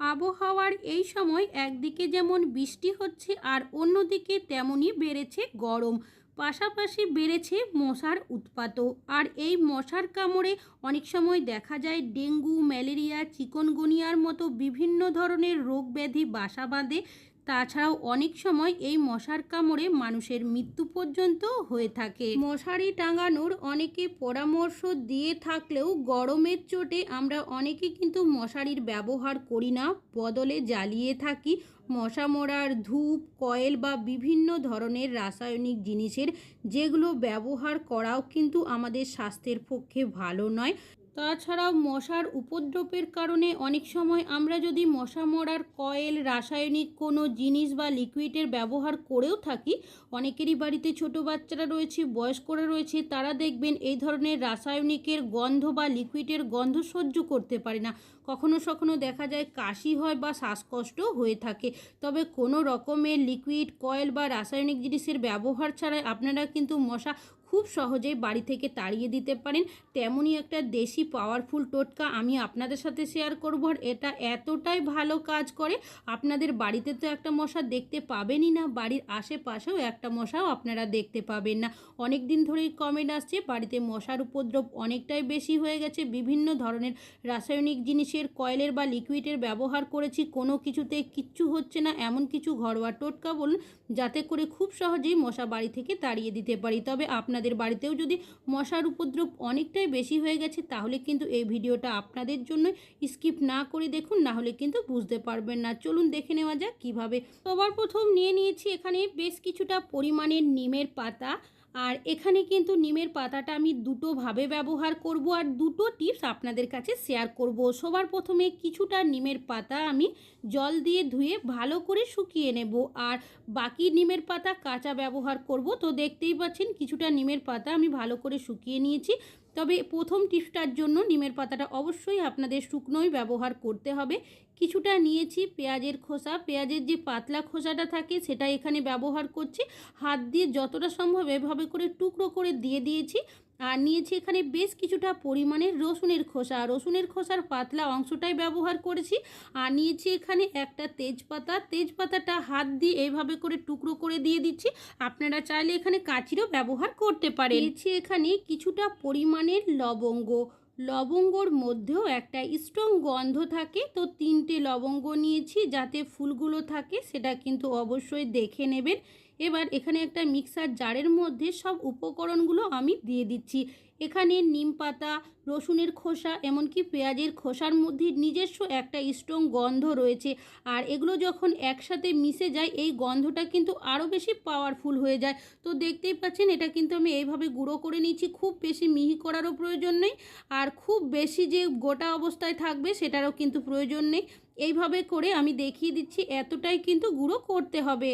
আবহাওয়ার এই সময় একদিকে যেমন বৃষ্টি হচ্ছে আর অন্যদিকে তেমনই বেড়েছে গরম। পাশাপাশি বেড়েছে মশার উৎপাতও আর এই মশার কামড়ে অনেক সময় দেখা যায় ডেঙ্গু, ম্যালেরিয়া, চিকনগুনিয়ার মতো বিভিন্ন ধরনের রোগ ব্যাধি বাসা বাঁধে। তাছাড়াও অনেক সময় এই মশার কামড়ে মানুষের মৃত্যু পর্যন্ত হয়ে থাকে। মশারি টাঙানোর অনেকে পরামর্শ দিয়ে থাকলেও গরমের চোটে আমরা অনেকে কিন্তু মশারির ব্যবহার করি না, বদলে জ্বালিয়ে থাকি। মশা মরার ধূপ, কয়েল বা বিভিন্ন ধরনের রাসায়নিক জিনিসের যেগুলো ব্যবহার করাও কিন্তু আমাদের স্বাস্থ্যের পক্ষে ভালো নয়। তাছাড়াও মশার উপদ্রবের কারণে অনেক সময় আমরা যদি মশা মরার কয়েল, রাসায়নিক কোনো জিনিস বা লিকুইডের ব্যবহার করেও থাকি, অনেকেরই বাড়িতে ছোট বাচ্চারা রয়েছে, বয়স্করা রয়েছে, তারা দেখবেন এই ধরনের রাসায়নিকের গন্ধ বা লিকুইডের গন্ধ সহ্য করতে পারে না। কখনো সখনো দেখা যায় কাশি হয় বা শ্বাসকষ্ট হয়ে থাকে। তবে কোনো রকমের লিকুইড, কয়েল বা রাসায়নিক জিনিসের ব্যবহার ছাড়াই আপনারা কিন্তু মশা খুব সহজেই বাড়ি থেকে তাড়িয়ে দিতে পারেন। তেমনই একটা দেশি পাওয়ারফুল টোটকা আমি আপনাদের সাথে শেয়ার করব আর এটা এতটাই ভালো কাজ করে, আপনাদের বাড়িতে তো একটা মশা দেখতে পাবেনই না, বাড়ির আশেপাশেও একটা মশাও আপনারা দেখতে পাবেন না। অনেক দিন ধরেই কমেন্ট আসছে, বাড়িতে মশার উপদ্রব অনেকটাই বেশি হয়ে গেছে, বিভিন্ন ধরনের রাসায়নিক জিনিসের, কয়েলের বা লিকুইডের ব্যবহার করেছি, কোনো কিছুতে কিচ্ছু হচ্ছে না, এমন কিছু ঘরোয়া টোটকা বলুন, যাতে করে খুব সহজেই মশা বাড়ি থেকে তাড়িয়ে দিতে পারি। তবে আপনাদের বাড়িতেও যদি মশার উপদ্রব অনেকটাই বেশি হয়ে গেছে, তাহলে কিন্তু এই ভিডিওটা আপনাদের জন্য স্কিপ না করে দেখুন, না হলে কিন্তু বুঝতে পারবেন না। চলুন দেখে নেওয়া যাক কীভাবে। সবার প্রথম নিয়ে নিয়েছি এখানে বেশ কিছুটা পরিমাণের নিমের পাতা, আর এখানে কিন্তু নিমের পাতাটা আমি দুটোভাবে ব্যবহার করব, আর দুটো টিপস আপনাদের কাছে শেয়ার করব। সবার প্রথমে কিছুটা নিমের পাতা আমি জল দিয়ে ধুয়ে ভালো করে শুকিয়ে নেব। আর বাকি নিমের পাতা কাঁচা ব্যবহার করব। তো দেখতেই পাচ্ছেন কিছুটা নিমের পাতা আমি ভালো করে শুকিয়ে নিয়েছি। তবে প্রথম টিপসটার জন্য নিমের পাতাটা অবশ্যই আপনাদের শুকনোই ব্যবহার করতে হবে। কিছুটা নিয়েছি পেঁয়াজের খোসা। পেঁয়াজের যে পাতলা খোসাটা থাকে সেটা এখানে ব্যবহার করছি। হাত দিয়ে যতটা সম্ভব এভাবে করে টুকরো করে দিয়ে দিয়েছি। আর নিয়েছি এখানে বেশ কিছুটা পরিমাণের রসুনের খোসা। রসুনের খোসার পাতলা অংশটাই ব্যবহার করেছি। আর নিয়েছি এখানে একটা তেজপাতা। তেজপাতাটা হাত দিয়ে এইভাবে করে টুকরো করে দিয়ে দিচ্ছি। আপনারা চাইলে এখানে কাঁচিরও ব্যবহার করতে পারেন। নিয়েছি এখানে কিছুটা পরিমাণের লবঙ্গ। লবঙ্গর মধ্যেও একটা স্ট্রং গন্ধ থাকে। তো তিনটে লবঙ্গ নিয়েছি যাতে ফুলগুলো থাকে, সেটা কিন্তু অবশ্যই দেখে নেবেন। এবার এখানে একটা মিক্সার জারের মধ্যে সব উপকরণগুলো আমি দিয়ে দিচ্ছি। এখানে নিম পাতা, রসুনের খোসা, এমনকি পেঁয়াজের খোসার মধ্যে নিজস্ব একটা স্ট্রং গন্ধ রয়েছে। আর এগুলো যখন একসাথে মিশে যায়, এই গন্ধটা কিন্তু আরও বেশি পাওয়ারফুল হয়ে যায়। তো দেখতেই পাচ্ছেন, এটা কিন্তু আমি এইভাবে গুঁড়ো করে নিচ্ছি। খুব বেশি মিহি করারও প্রয়োজন নেই। আর খুব বেশি যে গোটা অবস্থায় থাকবে, সেটারও কিন্তু প্রয়োজন নেই। এইভাবে করে আমি দেখিয়ে দিচ্ছি, এতটাই কিন্তু গুঁড়ো করতে হবে।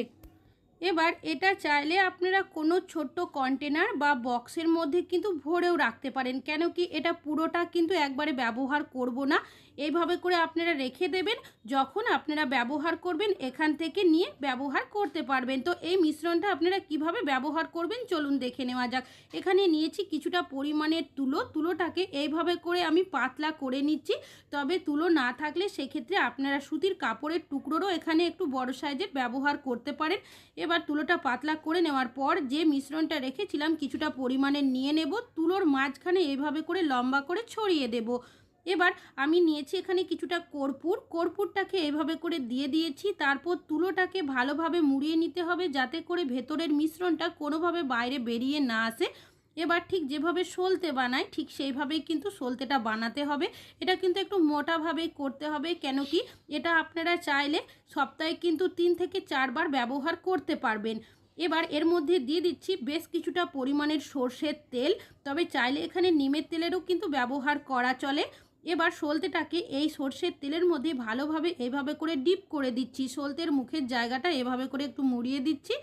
এবার এটা চাইলে আপনারা কোনো ছোট্ট কন্টেনার বা বক্সের মধ্যে কিন্তু ভরেও রাখতে পারেন। কেন কি এটা পুরোটা কিন্তু একবারে ব্যবহার করব না। এইভাবে করে আপনারা রেখে দেবেন, যখন আপনারা ব্যবহার করবেন এখান থেকে নিয়ে ব্যবহার করতে পারবেন। তো এই মিশ্রণটা আপনারা কীভাবে ব্যবহার করবেন চলুন দেখে নেওয়া যাক। এখানে নিয়েছি কিছুটা পরিমাণের তুলো। তুলোটাকে এইভাবে করে আমি পাতলা করে নিচ্ছি। তবে তুলো না থাকলে সেক্ষেত্রে আপনারা সুতির কাপড়ের টুকরোরও এখানে একটু বড় সাইজের ব্যবহার করতে পারেন। এবার তুলোটা পাতলা করে নেওয়ার পর যে মিশ্রণটা রেখেছিলাম কিছুটা পরিমাণে নিয়ে নেব। তুলোর মাঝখানে এইভাবে করে লম্বা করে ছড়িয়ে দেব। এবার আমি নিয়েছি এখানে কিছুটা কর্পূর। কর্পূরটাকে এভাবে করে দিয়ে দিয়েছি, তারপর তুলোটাকে ভালোভাবে মুড়িয়ে নিতে হবে যাতে করে ভেতরের মিশ্রণটা কোনোভাবে বাইরে বেরিয়ে না আসে। এবার ঠিক যেভাবে সলতে বানায় ঠিক সেইভাবেই কিন্তু সলতেটা বানাতে হবে। এটা কিন্তু একটু মোটাভাবেই করতে হবে, কেন কি এটা আপনারা চাইলে সপ্তাহে কিন্তু তিন থেকে চারবার ব্যবহার করতে পারবেন। এবার এর মধ্যে দিয়ে দিচ্ছি বেশ কিছুটা পরিমাণের সর্ষের তেল, তবে চাইলে এখানে নিমের তেলেরও কিন্তু ব্যবহার করা চলে। এবার সলতেটাকে এই সর্ষের তেলের মধ্যে ভালোভাবে এভাবে করে ডিপ করে দিচ্ছি। সলতের মুখের জায়গাটা এভাবে করে একটু মুড়িয়ে দিচ্ছি।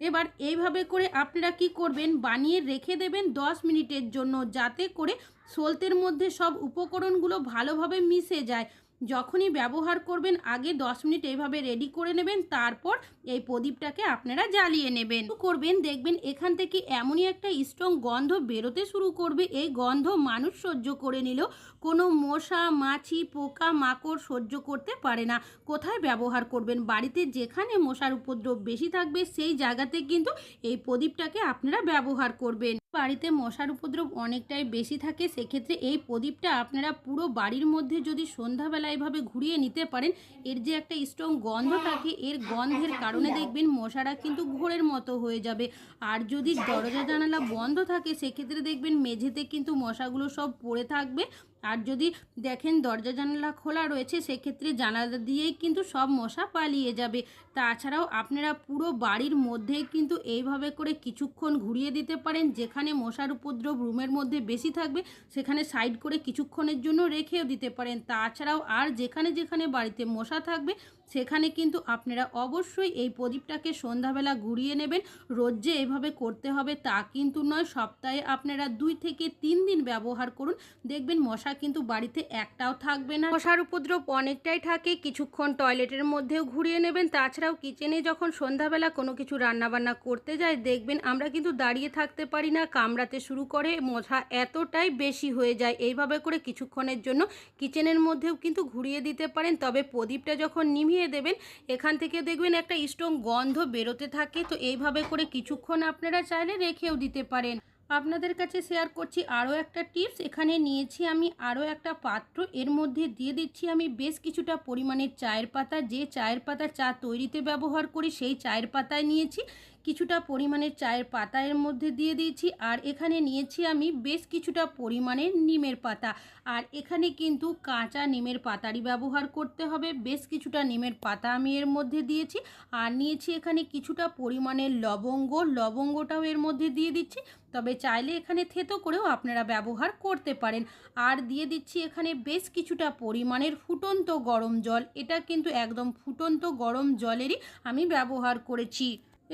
এবার এইভাবে করে আপনারা কি করবেন? বানিয়ে রেখে দেবেন 10 মিনিটের জন্য যাতে করে সলতের মধ্যে সব উপকরণগুলো ভালোভাবে মিশে যায়। যখনই ব্যবহার করবেন, আগে দশ মিনিট এইভাবে রেডি করে নেবেন, তারপর এই প্রদীপটাকে আপনারা জ্বালিয়ে নেবেন। করবেন, দেখবেন এখান থেকে এমনই একটা স্ট্রং গন্ধ বেরোতে শুরু করবে। এই গন্ধ মানুষ সহ্য করে নিলেও কোনো মশা, মাছি, পোকা, মাকড় সহ্য করতে পারে না। কোথায় ব্যবহার করবেন? বাড়িতে যেখানে মশার উপদ্রব বেশি থাকবে, সেই জায়গাতে কিন্তু এই প্রদীপটাকে আপনারা ব্যবহার করবেন। বাড়িতে মশার উপদ্রব অনেকটাই বেশি থাকে সেক্ষেত্রে এই প্রদীপটা আপনারা পুরো বাড়ির মধ্যে যদি সন্ধ্যাবেলা এভাবে ঘুরিয়ে নিতে পারেন এর যে একটা স্ট্রং গন্ধ থাকে এর গন্ধের কারণে দেখবেন মশারা কিন্তু ঘোরের মতো হয়ে যাবে। আর যদি দরজা জানালা বন্ধ থাকে সেক্ষেত্রে দেখবেন মেঝেতে কিন্তু মশাগুলো সব পড়ে থাকবে। আর যদি দেখেন দরজা জানালা খোলা রয়েছে, সেক্ষেত্রে জানালা দিয়েই কিন্তু সব মশা পালিয়ে যাবে। তাছাড়াও আপনারা পুরো বাড়ির মধ্যে কিন্তু এইভাবে করে কিছুক্ষণ ঘুরিয়ে দিতে পারেন, যেখানে মশার উপদ্রব রুমের মধ্যে বেশি থাকবে, সেখানে সাইড করে কিছুক্ষণের জন্য রেখেও দিতে পারেন। তাছাড়াও আর যেখানে যেখানে বাড়িতে মশা থাকবে সেখানে কিন্তু আপনারা অবশ্যই এই প্রদীপটাকে সন্ধ্যাবেলা ঘুরিয়ে নেবেন। রোজ যে এভাবে করতে হবে তা কিন্তু নয়। সপ্তাহে আপনারা দুই থেকে তিন দিন ব্যবহার করুন। দেখবেন মশা কিন্তু বাড়িতে একটাও থাকবে না। মশার উপদ্রব অনেকটাই থাকে। কিছুক্ষণ টয়লেটের মধ্যেও ঘুরিয়ে নেবেন। তাছাড়াও কিচেনে যখন সন্ধ্যাবেলা কোনো কিছু রান্নাবান্না করতে যায়, দেখবেন আমরা কিন্তু দাঁড়িয়ে থাকতে পারি না, কামড়াতে শুরু করে। মশা এতটাই বেশি হয়ে যায়। এইভাবে করে কিছুক্ষণের জন্য কিচেনের মধ্যেও কিন্তু ঘুরিয়ে দিতে পারেন। তবে প্রদীপটা যখন নিভিয়ে দেবেন। এখান থেকে দেখবেন একটা স্ট্রং গন্ধ বেরোতে থাকে। তো এইভাবে করে কিছুক্ষণ আপনারা চাইলে রেখেও দিতে পারেন। আপনাদের কাছে শেয়ার করছি আরও একটা টিপস এখানে নিয়েছি আমি আরও একটা পাত্র। এর মধ্যে দিয়ে দিচ্ছি আমি বেশ কিছুটা পরিমাণের চায়ের পাতা। যে চায়ের পাতা চা তৈরিতে ব্যবহার করি, সেই চায়ের পাতায় নিয়েছি। কিছুটা পরিমাণের চায়ের পাতা এর মধ্যে দিয়ে দিয়েছি। আর এখানে নিয়েছি আমি বেশ কিছুটা পরিমাণের নিমের পাতা। আর এখানে কিন্তু কাঁচা নিমের পাতারই ব্যবহার করতে হবে। বেশ কিছুটা নিমের পাতা আমি এর মধ্যে দিয়েছি। আর নিয়েছি এখানে কিছুটা পরিমাণের লবঙ্গ। লবঙ্গটাও এর মধ্যে দিয়ে দিচ্ছি। তবে চাইলে এখানে থেতো করেও আপনারা ব্যবহার করতে পারেন। আর দিয়ে দিচ্ছি এখানে বেশ কিছুটা পরিমাণের ফুটন্ত গরম জল। এটা কিন্তু একদম ফুটন্ত গরম জলেরই আমি ব্যবহার করেছি।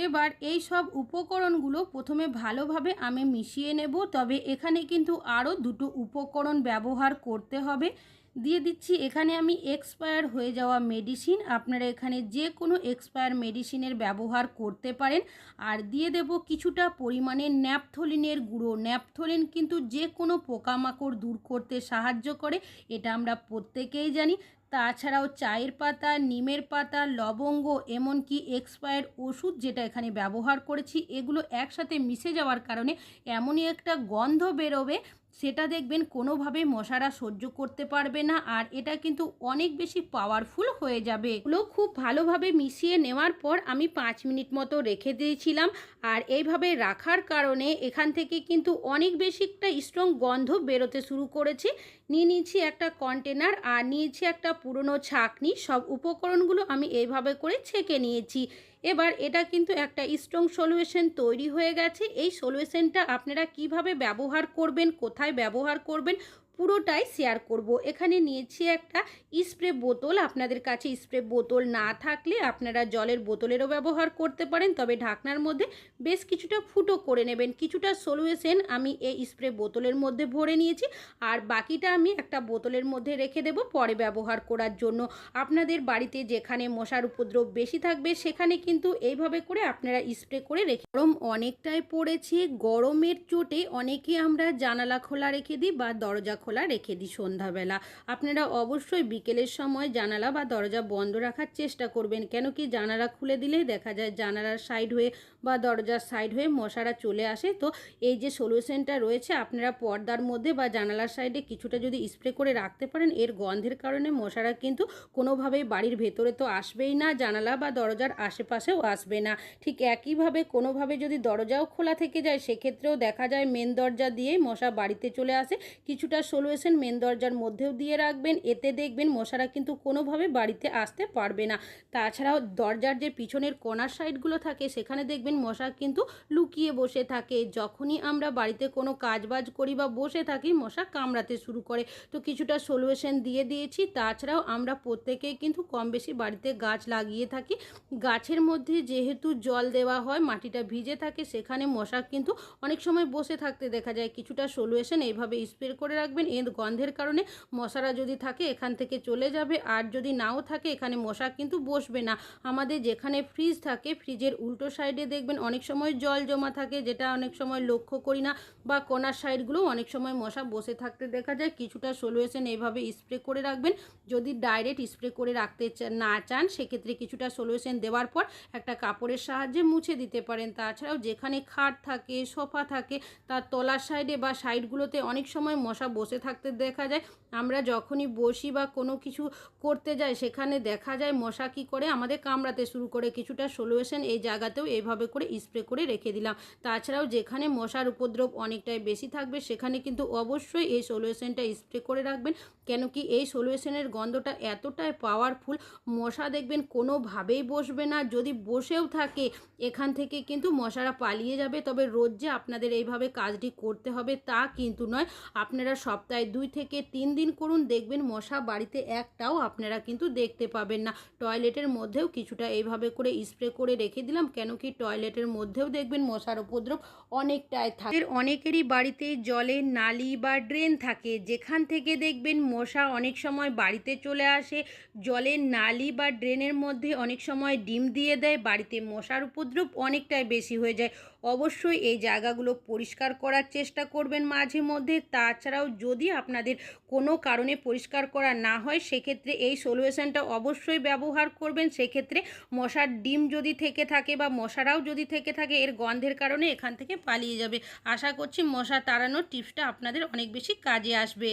এবার এই সব উপকরণগুলো প্রথমে ভালোভাবে আমি মিশিয়ে নেব, তবে এখানে কিন্তু আরও দুটো উপকরণ ব্যবহার করতে হবে। দিয়ে দিচ্ছি, এখানে আমি এক্সপায়ার হয়ে যাওয়া মেডিসিন, আপনারা এখানে যে কোনো এক্সপায়ার মেডিসিনের ব্যবহার করতে পারেন। আর দিয়ে দেব কিছুটা পরিমাণে ন্যাপথলিনের গুঁড়ো। ন্যাপথলিন কিন্তু যে কোনো পোকামাকড় দূর করতে সাহায্য করে, এটা আমরা প্রত্যেকেই জানি। তাছাড়াও চায়ের পাতা, নিমের পাতা, লবঙ্গ, এমনকি এক্সপায়ার ওষুধ যেটা এখানে ব্যবহার করেছি, এগুলো একসাথে মিশে যাওয়ার কারণে এমনই একটা গন্ধ বেরোবে, সেটা দেখবেন কোনোভাবে মশারা সহ্য করতে পারবে না, আর এটা কিন্তু অনেক বেশি পাওয়ারফুল হয়ে যাবে। এগুলো খুব ভালোভাবে মিশিয়ে নেওয়ার পর আমি পাঁচ মিনিট মতো রেখে দিয়েছিলাম, আর এইভাবে রাখার কারণে এখান থেকে কিন্তু অনেক বেশি একটা স্ট্রং গন্ধ বেরোতে শুরু করেছে নিয়ে নিয়েছি একটা কন্টেনার আর নিয়েছি একটা পুরনো ছাকনি। সব উপকরণগুলো আমি এইভাবে করে ছেঁকে নিয়েছি। এবার এটা কিন্তু একটা স্ট্রং সলিউশন তৈরি হয়ে গেছে। এই সলিউশনটা আপনারা কীভাবে ব্যবহার করবেন, কোথায় ব্যবহার করবেন পুরোটাই শেয়ার করব। এখানে নিয়েছি একটা স্প্রে বোতল। আপনাদের কাছে স্প্রে বোতল না থাকলে আপনারা জলের বোতলেরও ব্যবহার করতে পারেন, তবে ঢাকনার মধ্যে বেশ কিছুটা ফুটো করে নেবেন। কিছুটা সলিউশন আমি এই স্প্রে বোতলের মধ্যে ভরে নিয়েছি। আর বাকিটা আমি একটা বোতলের মধ্যে রেখে দেব পরে ব্যবহার করার জন্য। আপনাদের বাড়িতে যেখানে মশার উপদ্রব বেশি থাকবে, সেখানে কিন্তু এইভাবে করে আপনারা স্প্রে করে রেখে গরম অনেকটাই পড়েছে। গরমের চোটে অনেকে আমরা জানালা খোলা রেখে দিই বা দরজা খোলা রেখে দিই সন্ধ্যাবেলা। আপনারা অবশ্যই বিকেলের সময় জানালা বা দরজা বন্ধ রাখার চেষ্টা করবেন। কেন কি জানালা খুলে দিলেই দেখা যায় জানালার সাইড হয়ে বা দরজার সাইড হয়ে মশারা চলে আসে। তো এই যে সলিউশনটা রয়েছে, আপনারা পর্দার মধ্যে বা জানালার সাইডে কিছুটা যদি স্প্রে করে রাখতে পারেন, এর গন্ধের কারণে মশারা কিন্তু কোনোভাবেই বাড়ির ভেতরে তো আসবেই না, জানালা বা দরজার আশেপাশেও আসবে না। ঠিক একইভাবে কোনোভাবে যদি দরজাও খোলা থেকে যায়, সেক্ষেত্রেও দেখা যায় মেন দরজা দিয়েই মশা বাড়িতে চলে আসে। কিছুটা সলিউশন মেন দরজার মধ্যেও দিয়ে রাখবেন, এতে দেখবেন মশারা কিন্তু কোনোভাবে বাড়িতে আসতে পারবে না। তাছাড়াও দরজার যে পিছনের কর্নার সাইডগুলো থাকে, সেখানে দেখবেন মশা কিন্তু লুকিয়ে বসে থাকে। যখনই আমরা বাড়িতে কোনো কাজ বাজ করি বা বসে থাকি, মশা কামড়াতে শুরু করে। তো কিছুটা সলিউশন দিয়ে দিয়েছি। তাছাড়াও আমরা প্রত্যেকেই কিন্তু কম বেশি বাড়িতে গাছ লাগিয়ে থাকি। গাছের মধ্যে যেহেতু জল দেওয়া হয়, মাটিটা ভিজে থাকে, সেখানে মশা কিন্তু অনেক সময় বসে থাকতে দেখা যায়। কিছুটা সলিউশন এইভাবে স্প্রে করে রাখবেন। এর গন্ধের কারণে মশারা যদি থাকে এখান থেকে চলে যাবে। আর যদি নাও থাকে এখানে মশা কিন্তু বসবে না। আমাদের যেখানে ফ্রিজ থাকে ফ্রিজের উল্টো সাইডে দেখবেন অনেক সময় জল জমা থাকে, যেটা অনেক সময় লক্ষ্য করি না। বা কোনার সাইডগুলো অনেক সময় মশা বসে থাকতে দেখা যায়। কিছুটা সলিউশন এইভাবে স্প্রে করে রাখবেন। যদি ডাইরেক্ট স্প্রে করে রাখতে না চান, সেক্ষেত্রে কিছুটা সলিউশন দেওয়ার পর একটা কাপড়ের সাহায্যে মুছে দিতে পারেন। তাছাড়াও যেখানে খাট থাকে, সোফা থাকে, তার তলার সাইডে বা সাইডগুলোতে অনেক সময় মশা বসে থাকতে দেখা যায়। আমরা যখনই বসি বা কোনো কিছু করতে যাই, সেখানে দেখা যায় মশা কী করে আমাদের কামড়াতে শুরু করে। কিছুটা সলিউশন এই জায়গাতেও এইভাবে করে স্প্রে করে রেখে দিলাম। তাছাড়াও যেখানে মশার উপদ্রব অনেকটাই বেশি থাকবে, সেখানে কিন্তু অবশ্যই এই সলিউশনটা স্প্রে করে রাখবেন। কেন কি এই সলিউশনের গন্ধটা এতটাই পাওয়ারফুল মশা দেখবেন কোনোভাবেই বসবে না। যদি বসেও থাকে, এখান থেকে কিন্তু মশারা পালিয়ে যাবে। তবে রোজ যে আপনাদের এইভাবে কাজটি করতে হবে তা কিন্তু নয়। আপনারা সপ্তাহে দুই থেকে তিন দিন করুন। দেখবেন মশা বাড়িতে একটাও আপনারা কিন্তু দেখতে পাবেন না। টয়লেটের মধ্যেও কিছুটা এইভাবে করে স্প্রে করে রেখে দিলাম, কেন কি টয়লেটের মধ্যেও দেখবেন মশার উপদ্রব অনেকটাই থাকে। অনেকেরই বাড়িতে জলের নালি বা ড্রেন থাকে, যেখান থেকে দেখবেন মশা অনেক সময় বাড়িতে চলে আসে। জলের নালি বা ড্রেনের মধ্যে অনেক সময় ডিম দিয়ে দেয়, বাড়িতে মশার উপদ্রব অনেকটাই বেশি হয়ে যায়। অবশ্যই এই জায়গাগুলো পরিষ্কার করার চেষ্টা করবেন মাঝে মধ্যে। তাছাড়াও যদি আপনাদের কোনো কারণে পরিষ্কার করা না হয়, সেক্ষেত্রে এই সলিউশনটা অবশ্যই ব্যবহার করবেন। সেক্ষেত্রে মশার ডিম যদি থেকে থাকে বা মশারাও যদি থেকে থাকে, এর গন্ধের কারণে এখান থেকে পালিয়ে যাবে। আশা করছি মশা তাড়ানোর টিপসটা আপনাদের অনেক বেশি কাজে আসবে।